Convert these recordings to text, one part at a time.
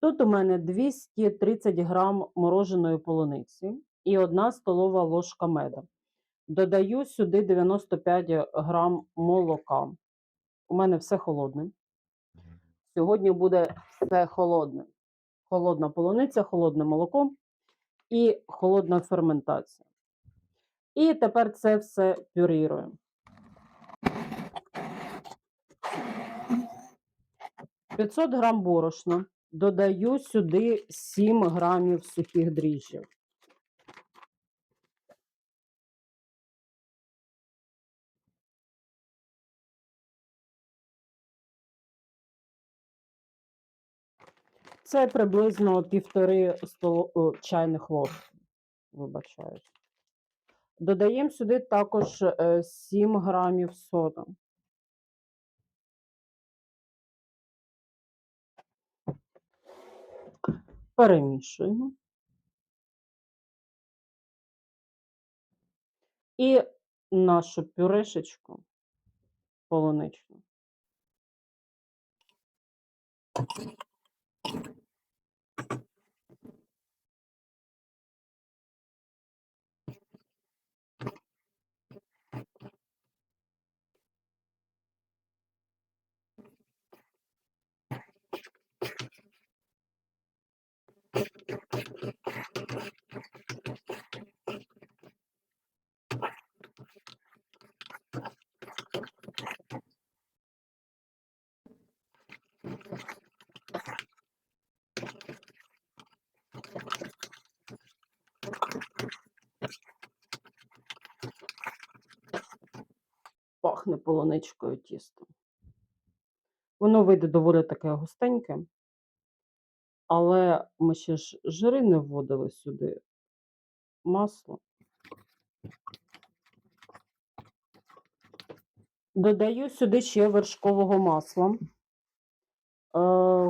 Тут у мене 230 грам мороженої полуниці і 1 столова ложка меду. Додаю сюди 95 грам молока. У мене все холодне. Сьогодні буде все холодне. Холодна полуниця, холодне молоко і холодна ферментація. І тепер це все пюріруємо. П'ятсот грам борошна. Додаю сюди 7 грамів сухих дріжджів. Це приблизно півтори столо... чайних ложки. Вибачаюсь. Додаємо сюди також е, 7 грамів соди. Перемішуємо. І нашу пюрешечку полуничну. Пахне полуничкою тісто. Воно вийде доволі таке густеньке, але ми ще ж жири не вводили сюди. Масло. Додаю сюди ще вершкового масла. Е,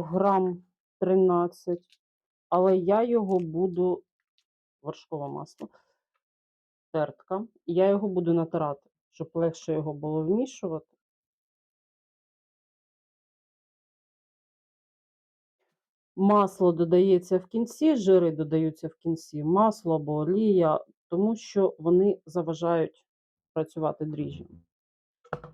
грам 13, але я його буду вершкове масло, тертка, я його буду натирати, щоб легше його було вмішувати. Масло додається в кінці, жири додаються в кінці, масло або олія, тому що вони заважають працювати дріжджям.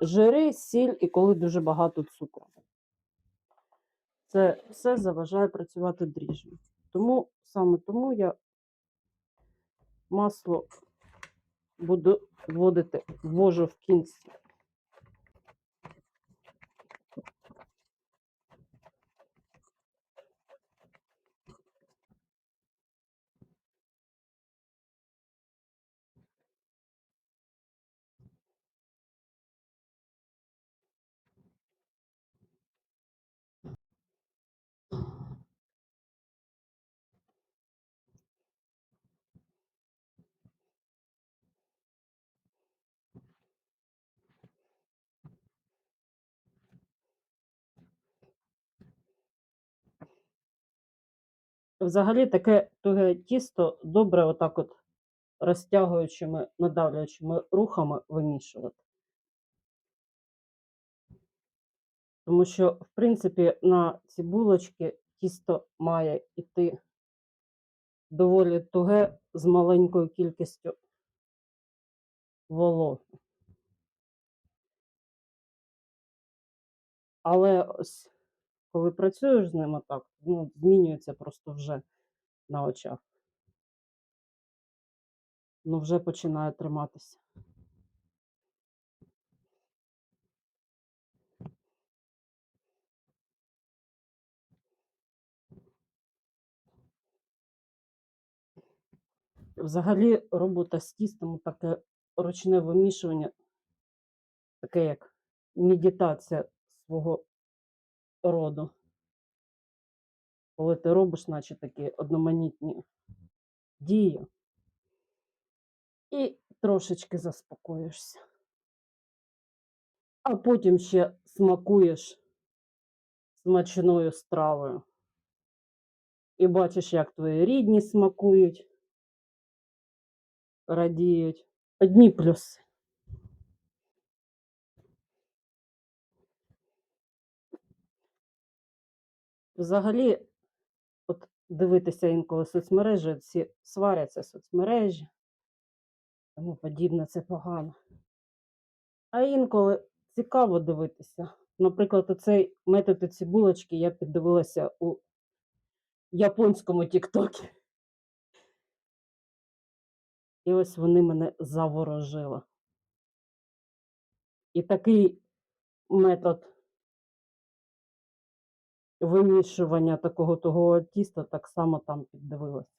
Жири, сіль і коли дуже багато цукру. Це все заважає працювати дріжджам. Тому саме тому я масло буду вводити, ввожу в кінці. Взагалі таке туге тісто добре отак от розтягуючими, надавлюючими рухами вимішувати. Тому що, в принципі, на ці булочки тісто має йти доволі туге з маленькою кількістю вологи. Але ось коли працюєш з ним отак, ну, змінюється просто вже на очах. Ну, вже починає триматися. Взагалі робота з тістом, таке ручне вимішування, таке як медитація свого роду. Коли ти робиш, наче такі одноманітні дії, і трошечки заспокоїшся. А потім ще смакуєш смачною стравою. І бачиш, як твої рідні смакують, радіють. Одні плюси. Взагалі, дивитися інколи соцмережі, ці сваряться соцмережі, тому подібне це погано. А інколи цікаво дивитися. Наприклад, оцей метод ці булочки я піддивилася у японському Тіктокі. І ось вони мене заворожили. І такий метод вимішування такого того тіста так само там піддивилася.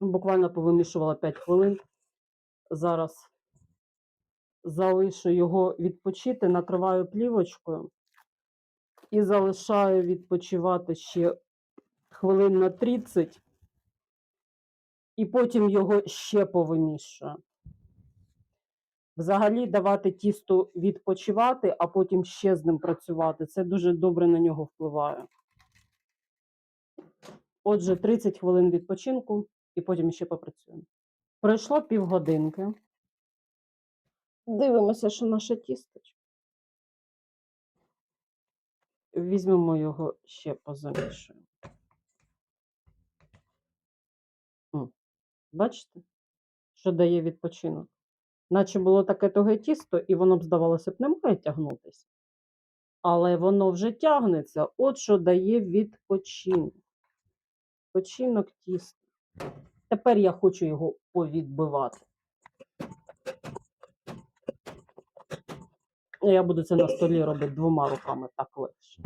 Буквально повимішувала 5 хвилин. Зараз залишу його відпочити, накриваю плівочкою і залишаю відпочивати ще хвилин на 30, і потім його ще повимішую. Взагалі давати тісту відпочивати, а потім ще з ним працювати. Це дуже добре на нього впливає. Отже, 30 хвилин відпочинку і потім ще попрацюємо. Пройшло півгодинки. Дивимося, що наше тістечко. Візьмемо його ще позамішуємо. Бачите, що дає відпочинок? Наче було таке туге тісто, і воно б, здавалося б, не має тягнутися. Але воно вже тягнеться. От що дає відпочинок. Відпочинок тіста. Тепер я хочу його повідбивати. Я буду це на столі робити двома руками, так легше.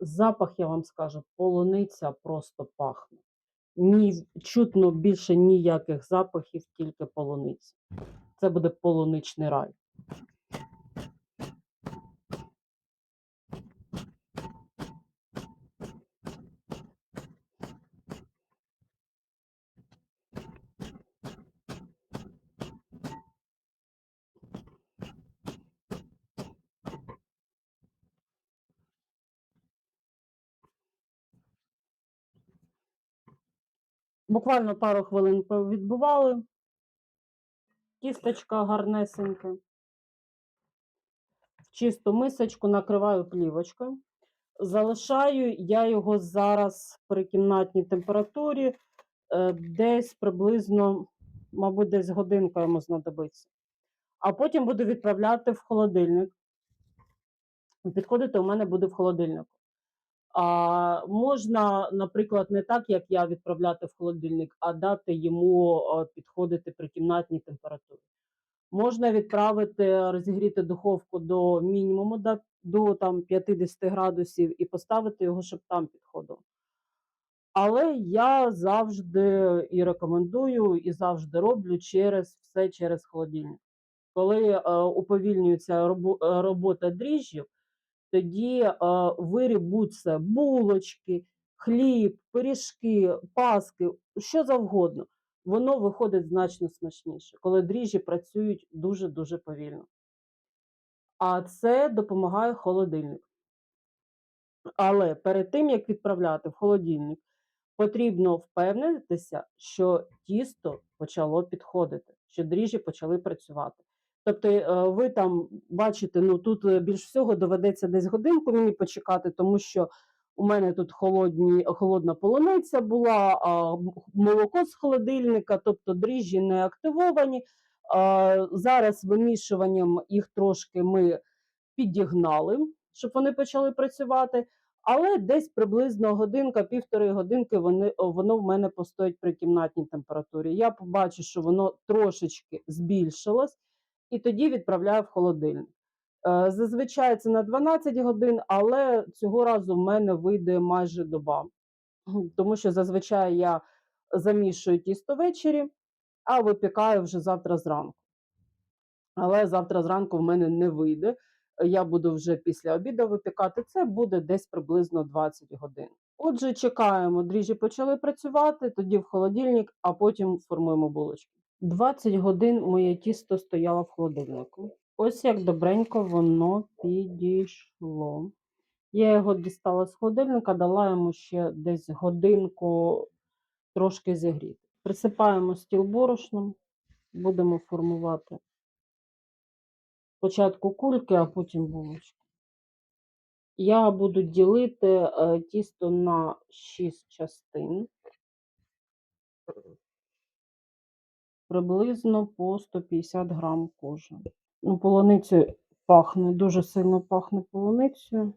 Запах, я вам скажу, полуниця просто пахне. Ні, чутно більше ніяких запахів, тільки полуниці. Це буде полуничний рай. Буквально пару хвилин відбували. Тістечка гарнесеньке. В чисту мисочку накриваю плівочкою. Залишаю я його зараз при кімнатній температурі е, десь приблизно, мабуть, десь годинка йому знадобиться. А потім буду відправляти в холодильник. Підходити у мене буде в холодильнику. А, можна, наприклад, не так, як я відправляти в холодильник, а дати йому підходити при кімнатній температурі. Можна відправити, розігріти духовку до мінімуму, до, до там, 50 градусів і поставити його, щоб там підходило. Але я завжди і рекомендую, і завжди роблю через все через холодильник. Коли е, уповільнюється робо- е, робота дріжджів, тоді виріб будь це булочки, хліб, пиріжки, паски, що завгодно. Воно виходить значно смачніше, коли дріжджі працюють дуже-дуже повільно. А це допомагає холодильник. Але перед тим, як відправляти в холодильник, потрібно впевнитися, що тісто почало підходити, що дріжджі почали працювати. Тобто, е, ви там бачите, ну тут е, більш всього доведеться десь годинку мені почекати, тому що у мене тут холодні, холодна полуниця була, молоко з холодильника, тобто дріжджі не активовані. Зараз вимішуванням їх трошки ми підігнали, щоб вони почали працювати. Але десь приблизно годинка, півтори годинки вони, воно в мене постоїть при кімнатній температурі. Я побачу, що воно трошечки збільшилось, і тоді відправляю в холодильник. Е, Зазвичай це на 12 годин, але цього разу в мене вийде майже доба. Тому що зазвичай я замішую тісто ввечері, а випікаю вже завтра зранку. Але завтра зранку в мене не вийде. Я буду вже після обіду випікати. Це буде десь приблизно 20 годин. Отже, чекаємо, дріжджі почали працювати, тоді в холодильник, а потім формуємо булочки. 20 годин моє тісто стояло в холодильнику. Ось як добренько воно підійшло. Я його дістала з холодильника, дала йому ще десь годинку трошки зігріти. Присипаємо стіл борошном, будемо формувати спочатку кульки, а потім булочки. Я буду ділити е, тісто на 6 частин. Приблизно по 150 грам кожен. Ну, полуниця пахне, дуже сильно пахне полуницею.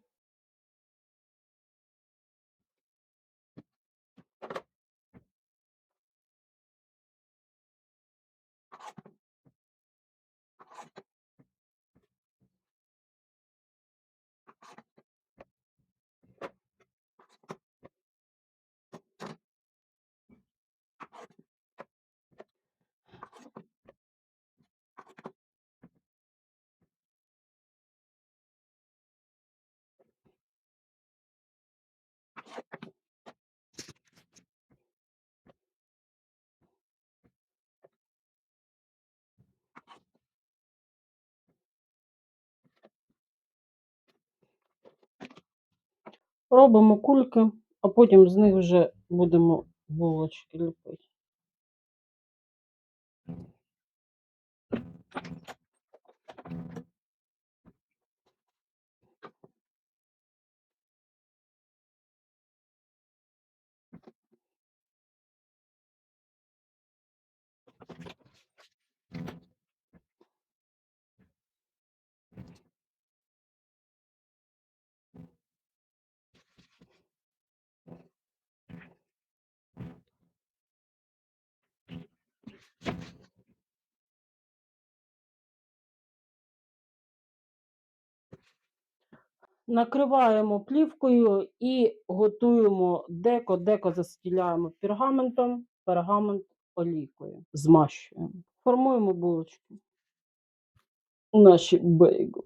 Робимо кульки, а потім з них вже будемо булочки ліпити. Накриваємо плівкою і готуємо деко, деко застіляємо пергаментом, пергамент олійкою. Змащуємо. Формуємо булочки. Наші бейгл.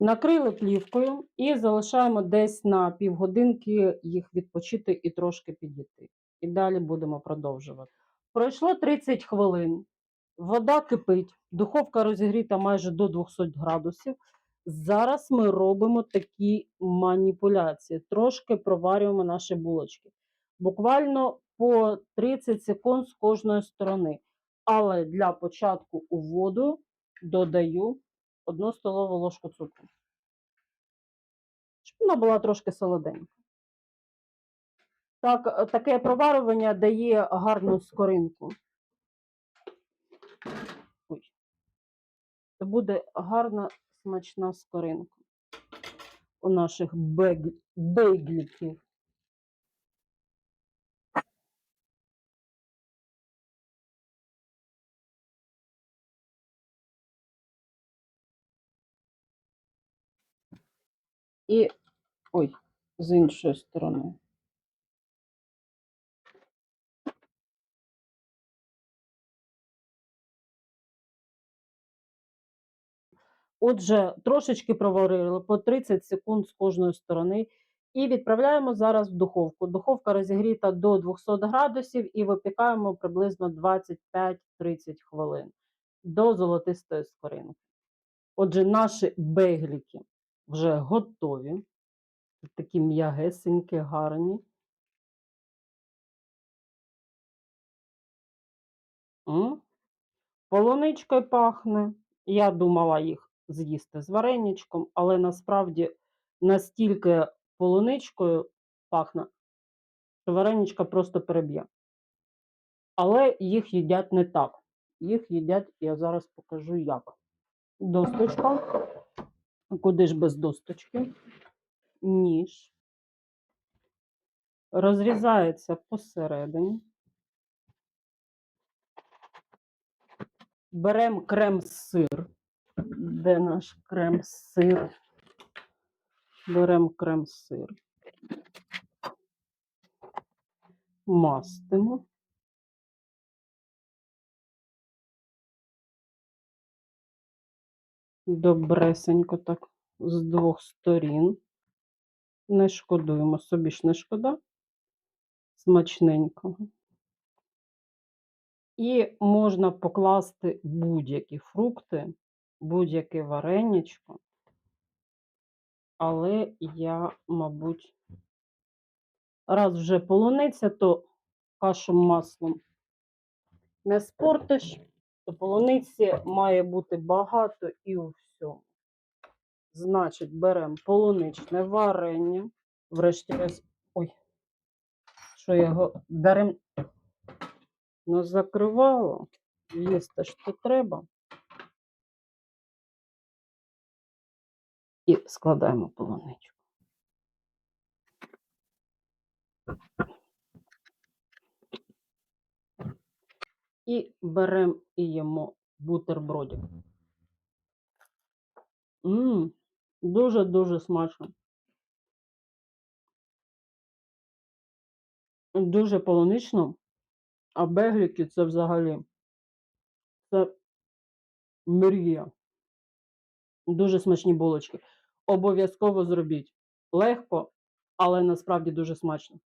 Накрили плівкою і залишаємо десь на півгодинки їх відпочити і трошки підійти. І далі будемо продовжувати. Пройшло 30 хвилин. Вода кипить, духовка розігріта майже до 200 градусів. Зараз ми робимо такі маніпуляції. Трошки проварюємо наші булочки. Буквально по 30 секунд з кожної сторони. Але для початку у воду додаю 1 столову ложку цукру. Щоб вона була трошки солоденька. Так, е, таке проварювання дає гарну скоринку. Ой. Це буде гарна смачна скоринка у наших бейгліків. І ой, з іншої сторони. Отже, трошечки проварили по 30 секунд з кожної сторони. І відправляємо зараз в духовку. Духовка розігріта до 200 градусів і випікаємо приблизно 25-30 хвилин до золотистої скоринки. Отже, наші бейгліки вже готові. Такі м'ягесенькі, гарні. М? полуничкою пахне. Я думала їх з'їсти з вареничком, але насправді настільки полуничкою пахне, що вареничка просто переб'є. Але їх їдять не так. Їх їдять, я зараз покажу як. Досточка. Куди ж без досточки? Ніж. Розрізається посередині. Беремо крем-сир. Де наш крем-сир? Беремо крем-сир. Мастимо. Добресенько так з двох сторін. Не шкодуємо, собі ж не шкода. Смачненького. І можна покласти будь-які фрукти, будь-яке вареничко. Але я, мабуть, раз вже полуниця, то кашу маслом не спортиш, то полуниці має бути багато і у всьому. Значить, беремо полуничне варення. Врешті-решт, ой, що я його дарем не закривала. Їсти то треба. І складаємо полуничку. І беремо і їмо бутербродик. Мм, дуже-дуже смачно. Дуже полунично, а бегліки це взагалі це мрія. Дуже смачні булочки. Обов'язково зробіть. Легко, але насправді дуже смачно.